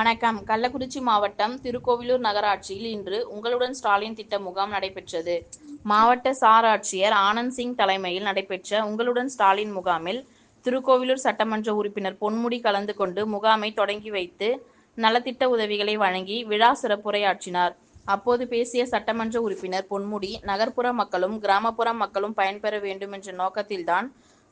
வணக்கம். கள்ளக்குறிச்சி மாவட்டம் திருக்கோவிலூர் நகராட்சியில் இன்று உங்களுடன் ஸ்டாலின் திட்ட முகாம் நடைபெற்றது. மாவட்ட சார் ஆட்சியர் ஆனந்த் சிங் தலைமையில் நடைபெற்ற உங்களுடன் ஸ்டாலின் முகாமில் திருக்கோவிலூர் சட்டமன்ற உறுப்பினர் பொன்முடி கலந்து கொண்டு முகாமை தொடங்கி வைத்து நலத்திட்ட உதவிகளை வழங்கி விழா சிறப்புரையாற்றினார். அப்போது பேசிய சட்டமன்ற உறுப்பினர் பொன்முடி நகர்ப்புற மக்களும் கிராமப்புற மக்களும் பயன்பெற வேண்டும் என்ற நோக்கத்தில்தான்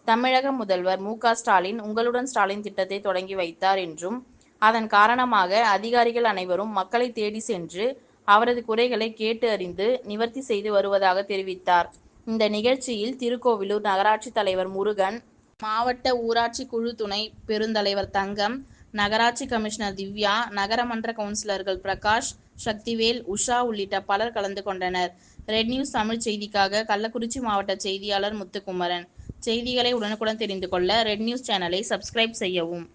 தமிழக முதல்வர் மு ஸ்டாலின் உங்களுடன் ஸ்டாலின் திட்டத்தை தொடங்கி வைத்தார் என்றும் அதன் காரணமாக அதிகாரிகள் அனைவரும் மக்களை தேடி சென்று அவரது குறைகளை கேட்டு அறிந்து நிவர்த்தி செய்து வருவதாக தெரிவித்தார். இந்த நிகழ்ச்சியில் திருக்கோவிலூர் நகராட்சி தலைவர் முருகன் மாவட்ட ஊராட்சி குழு துணை பெருந்தலைவர் தங்கம் நகராட்சி கமிஷனர் திவ்யா நகரமன்ற கவுன்சிலர்கள் பிரகாஷ் சக்திவேல் உஷா உள்ளிட்ட பலர் கலந்து கொண்டனர். ரெட் நியூஸ் தமிழ் செய்திக்காக கள்ளக்குறிச்சி மாவட்ட செய்தியாளர் முத்துக்குமரன். செய்திகளை உடனுக்குடன் தெரிந்து கொள்ள ரெட் நியூஸ் சேனலை சப்ஸ்கிரைப் செய்யவும்.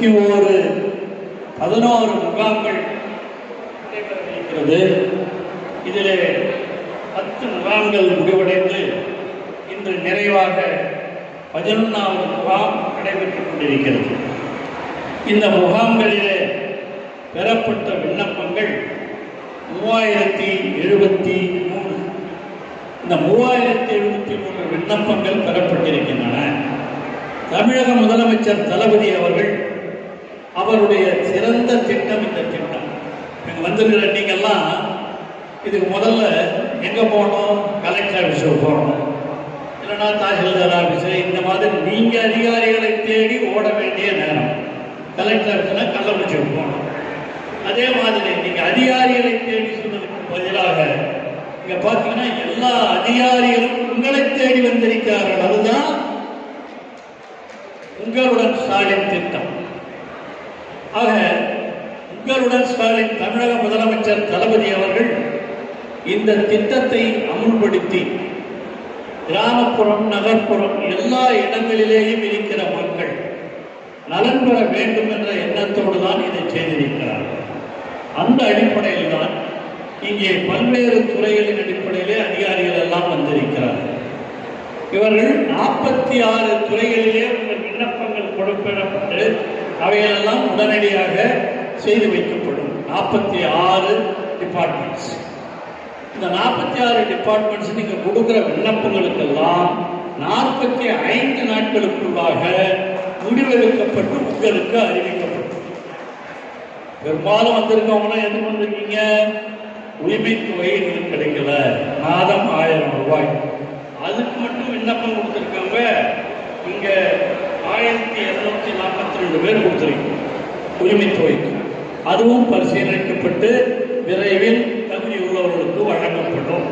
இருபத்தி ஓரு பதினோரு முகாம்கள் நடைபெறவிருக்கிறது. இதிலே பத்து முகாம்கள் முடிவடைந்து இன்று நிறைவாக பதினொன்றாவது முகாம் நடைபெற்றுக் கொண்டிருக்கிறது. இந்த முகாம்களிலே பெறப்பட்ட விண்ணப்பங்கள் மூவாயிரத்தி எழுபத்தி மூணு இந்த மூவாயிரத்தி எழுபத்தி மூணு விண்ணப்பங்கள் பெறப்பட்டிருக்கின்றன. தமிழக முதலமைச்சர் தளபதி அவர்கள் அவருடைய சிறந்த திட்டம் இந்த திட்டம். இங்கே வந்திருக்கிற நீங்கள்லாம் இதுக்கு முதல்ல எங்கே போகணும்? கலெக்டர் ஆஃபீஸுக்கு போகணும். இல்லைன்னா தாசில்தார் ஆஃபீஸு இந்த மாதிரி நீங்கள் அதிகாரிகளை தேடி ஓட வேண்டிய நேரம். கலெக்டர் ஆஃபீஸ்னா கள்ளக்குறிச்சிக்கு போகணும். அதே மாதிரி நீங்கள் அதிகாரிகளை தேடி சொன்னதுக்கு பதிலாக இங்கே பார்த்தீங்கன்னா எல்லா அதிகாரிகளும் உங்களை தேடி வந்திருக்கிறார்கள். அதுதான் உங்களுடன் ஸ்டாலின் திட்டம். ஆக உங்களுடன் ஸ்டாலின் தமிழக முதலமைச்சர் தளபதி அவர்கள் இந்த திட்டத்தை அமுல்படுத்தி கிராமப்புறம் நகர்ப்புறம் எல்லா இடங்களிலேயும் இருக்கிற மக்கள் நலன் பெற வேண்டும் என்ற எண்ணத்தோடு தான் இதை செய்திருக்கிறார்கள் அந்த அடிப்படையில் தான் இங்கே பல்வேறு துறைகளின் அடிப்படையிலே அதிகாரிகள் எல்லாம் வந்திருக்கிறார்கள். இவர்கள் நாற்பத்தி ஆறு துறைகளிலே உங்கள் விண்ணப்பங்கள் கொடுப்பிடப்பட்டு அவைகளெல்லாம் உடனடியாக செய்து வைக்கப்படும். நாற்பத்தி ஆறு டிபார்ட்மெண்ட்ஸ் இந்த நாற்பத்தி ஆறு டிபார்ட்மெண்ட்ஸ் நீங்க கொடுக்குற விண்ணப்பங்களுக்கெல்லாம் நாற்பத்தி ஐந்து நாட்களுக்குள்ளாக முடிவெடுக்கப்பட்டு உங்களுக்கு அறிவிக்கப்படும். பெரும்பாலும் வந்திருக்கவங்களாம் எது வந்திருக்கீங்க? உரிமைத்தொகை எங்களுக்கு கிடைக்கல. மாதம் ஆயிரம் ரூபாய். நாற்பத்தி ரெண்டு பேர் கொடுத்துருக்கீங்க உரிமைத்தொகைக்கு அதுவும் பரிசீலிக்கப்பட்டு விரைவில் தகுதி உள்ளவர்களுக்கு வழங்கப்படும்.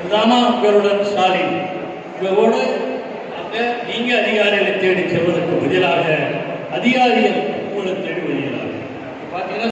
இதுதானா உங்களுடன் ஸ்டாலின். இவரோடு அங்க நீங்கள் அதிகாரிகளை தேடி செல்வதற்கு பதிலாக அதிகாரிகள் உங்களை தேடி வருகிறார்கள். பார்த்தீங்கன்னா